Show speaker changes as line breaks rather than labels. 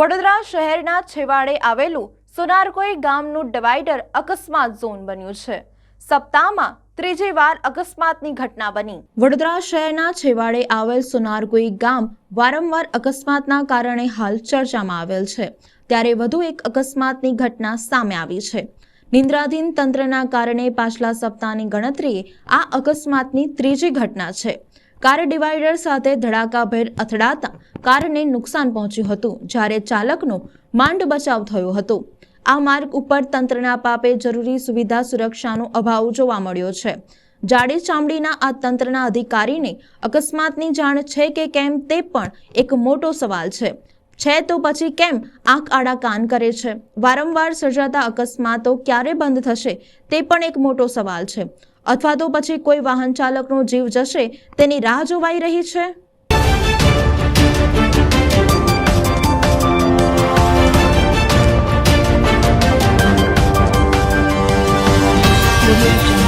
વડોદરા શહેરના છેવાડે આવેલું સોનારકોઈ ગામનું ડિવાઈડર અકસ્માત ઝોન બન્યું છે. સપ્તાહમાં ત્રીજી વાર અકસ્માતની ઘટના બની. વડોદરા શહેરના છેવાડે આવેલ સોનારકોઈ ગામ વારંવાર અકસ્માતના કારણે હાલ ચર્ચામાં આવેલ છે. ત્યારે વધુ એક અકસ્માતની ઘટના સામે આવી છે. નિંદ્રાધીન તંત્રના કારણે પાછલા સપ્તાહની ગણતરીએ આ અકસ્માતની ત્રીજી ઘટના છે. કાર ડિવાઈડર સાથે ધડાકાભેર અથડાતા કારને નુકસાન પહોંચ્યું હતું, જ્યારે ચાલકનો માંડ બચાવ થયો હતો. આ માર્ગ ઉપર તંત્રના પાપે જરૂરી સુવિધા સુરક્ષાનો અભાવ જોવા મળ્યો છે. જાડી ચામડીના આ તંત્રના અધિકારીને અકસ્માતની જાણ છે કે કેમ તે પણ એક મોટો સવાલ છે. છે તો પછી કેમ આંખ આડા કાન કરે છે? વારંવાર સર્જાતા અકસ્માતો ક્યારે બંધ થશે તે પણ એક મોટો સવાલ છે. અથવા તો પછી કોઈ વાહન ચાલકનો જીવ જશે, તેની રાહ જોવાઈ રહી છે
audio jungle.